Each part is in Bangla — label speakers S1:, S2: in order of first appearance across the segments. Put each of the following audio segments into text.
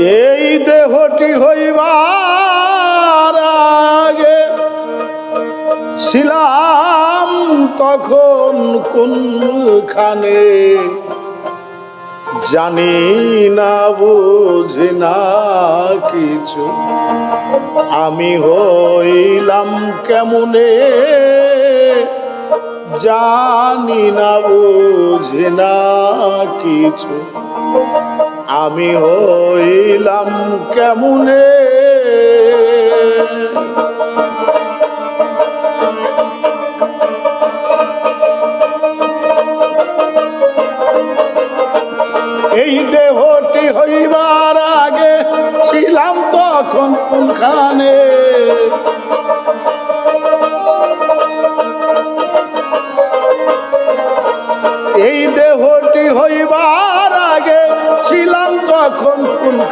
S1: এই দেহটি হইবার আগে ছিলাম তখন কোনখানে? জানি না, বুঝি না কিছু। আমি হইলাম কেমনে? জানি না, বুঝি না কিছু। আমি হইলাম কেমনে? এই দেহটি হইবার আগে ছিলাম তখন কোনখানে?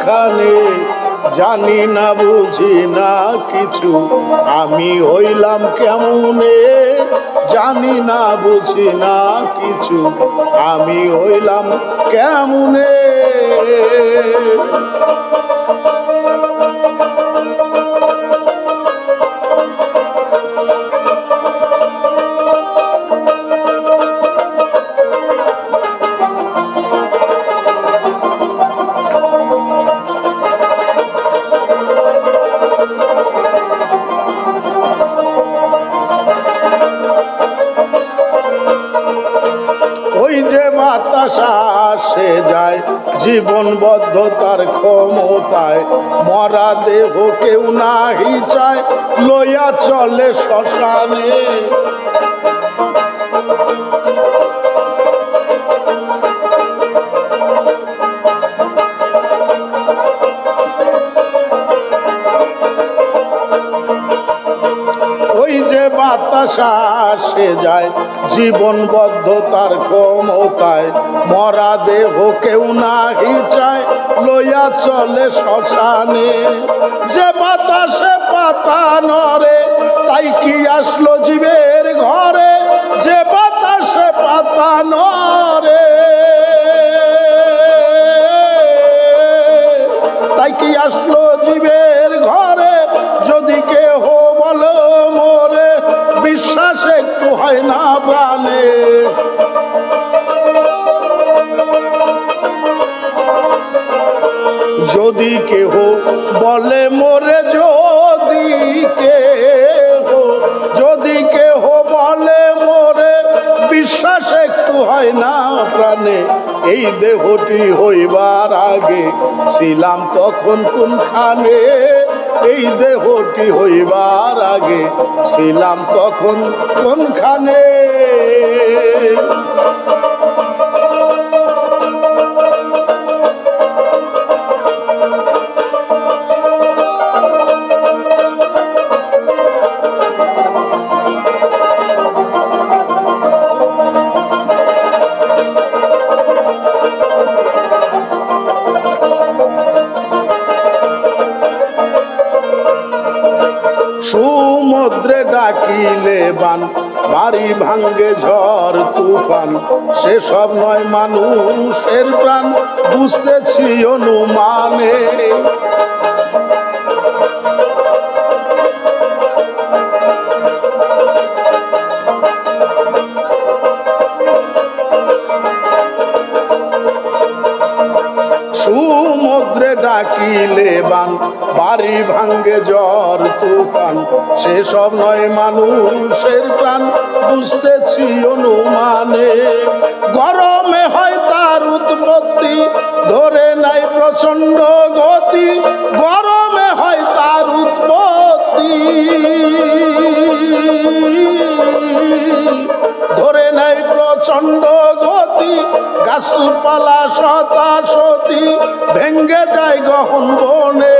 S1: কোনখানে জানি না, বুঝি না কিছু। আমি হইলাম কেমনে, জানি না, বুঝি না কিছু। আমি হইলাম কেমনে? যায় জীবনবদ্ধতার ক্ষমতায়। মরা দেহ কেউ নাহি চায় লইয়া চলে শ্মশানে। আসে যায়, জীবনবদ্ধতার ক্ষমতায়। মরা দেহ কেউ নাহি চায়, লইয়া চলে শ্মশানে। যে বাতাসে পাতা নরে তাই কি আসলো জীবের বিশ্বাস একটু হয় না প্রাণে। যদি কেহ বলে মোরে, যদি কেহ যদি কেহ বলে মোরে, বিশ্বাস একটু হয় না প্রাণে। এই দেহটি হইবার আগে ছিলাম তখন কোনখানে? এই দেহটি হইবার আগে ছিলাম তখন কোনখানে? ডাকিলে বান, বাড়ি ভাঙ্গে ঝড় তুফান। সেসব নয় মানুষের প্রাণ, বুঝতেছি অনুমানে। ডাকিলে বান, বাড়ি ভাঙ্গে জ্বর তুফান সেসব নয় মানুষের প্রাণ, বুঝতেছি অনুমানে। গরমে হয় তার উৎপত্তি, ধরে নাই প্রচণ্ড গতি। গরমে হয় তার উৎপত্তি। ধরে নাই প্রচণ্ড গতি, গাছপালা সতা সতী ভেঙ্গে যায় গহন বনে।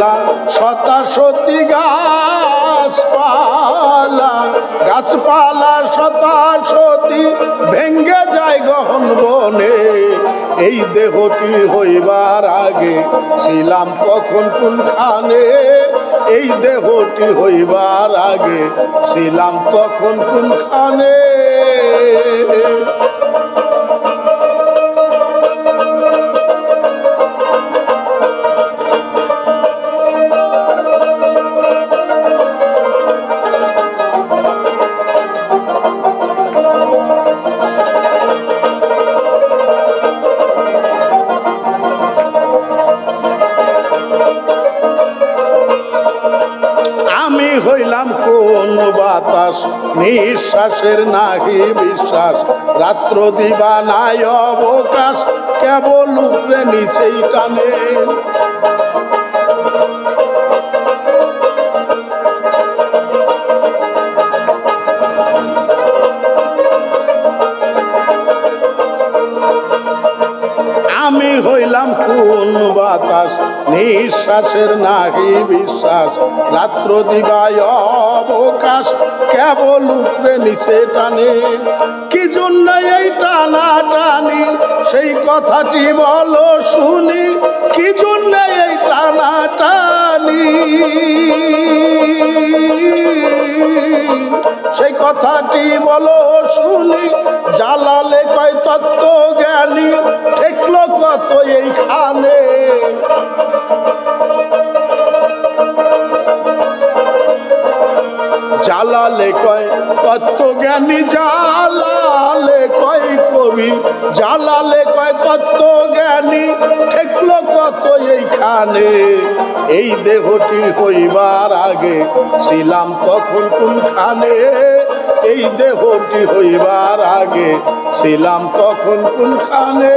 S1: গাছপালা সতা সতী গাছপালা। গাছপালা, সতা সতী, ভেঙ্গে যায় গহন বনে। এই দেহটি হইবার আগে ছিলাম তখন কোনখানে? এই দেহটি হইবার আগে ছিলাম তখন কোনখানে? নিঃশ্বাসের নাহি বিশ্বাস। রাত্র দিবা নাই অবকাশ কেবল উপরে নিচেই টানে। আমি হইলাম কোন বাতাস, নিঃশ্বাসের নাহি বিশ্বাস। রাত্র দিবায় অবকাশ, কেবল উপরে নিচে টানে। কি জন্য এই টানা টানি সেই কথাটি বলো শুনি। কি জন্য এই টানা টানি সেই কথাটি বলো কত এইখানে। জালালে কয় তত্ত্বজ্ঞানী জালালে কয় কবি, জালালে কয় তত্ত্বজ্ঞানী ঠেকলো কত এইখানে। এই দেহটি হইবার আগে ছিলাম তখন কোনখানে? এই দেহটি হইবার আগে ছিলাম তখন কোনখানে?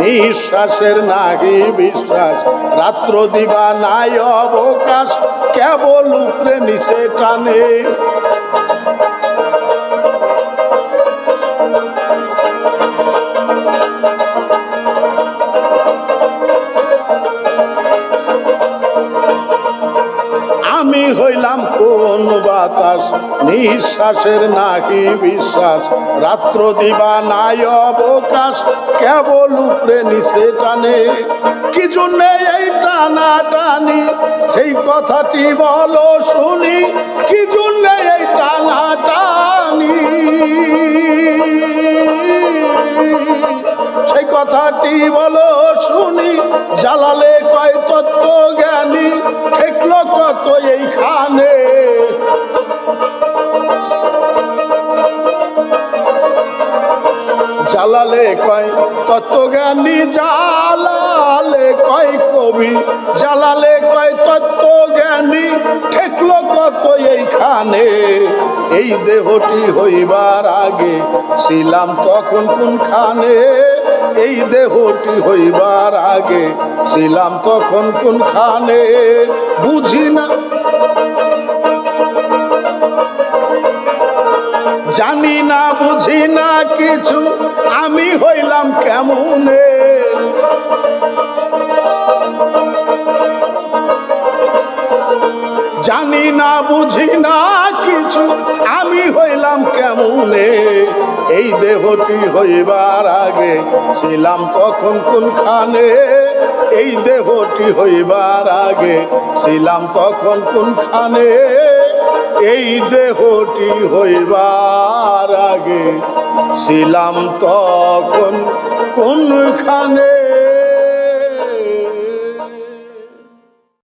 S1: নিঃশ্বাসের নাহি বিশ্বাস রাত্র দিবা নাই অবকাশ কেবল উপরে নিচে টানে। কোন বাতাস নিঃশ্বাসের নাকি বিশ্বাস। রাত্র দিবা নাই অবকাশ, কেবল উপরে নিচে টানে। কি জন্য এই টানা টানি সেই কথাটি বলো শুনি, কি জন্য এই টানা টানি সেই কথাটি বলো শুনি, জালালে কয় তত্ত্ব জ্ঞানী ঠেকলো কত এইখানে? জালালে কয় তত্ত্বজ্ঞানী জালালে কয় কবি। জালালে কয় তত্ত্বজ্ঞানী ঠেকলো কত এইখানে। এই দেহটি হইবার আগে ছিলাম তখন কোনখানে? এই দেহটি হইবার আগে ছিলাম তখন কোনখানে? বুঝি না। জানি না, বুঝি না কিছু, আমি হইলাম কেমনে? জানি না, বুঝি না কিছু, আমি হইলাম কেমনে? এই দেহটি হইবার আগে ছিলাম তখন কোনখানে? এই দেহটি হইবার আগে ছিলাম তখন কোনখানে? এই দেহটি হইবার আগে ছিলাম তখন কোনখানে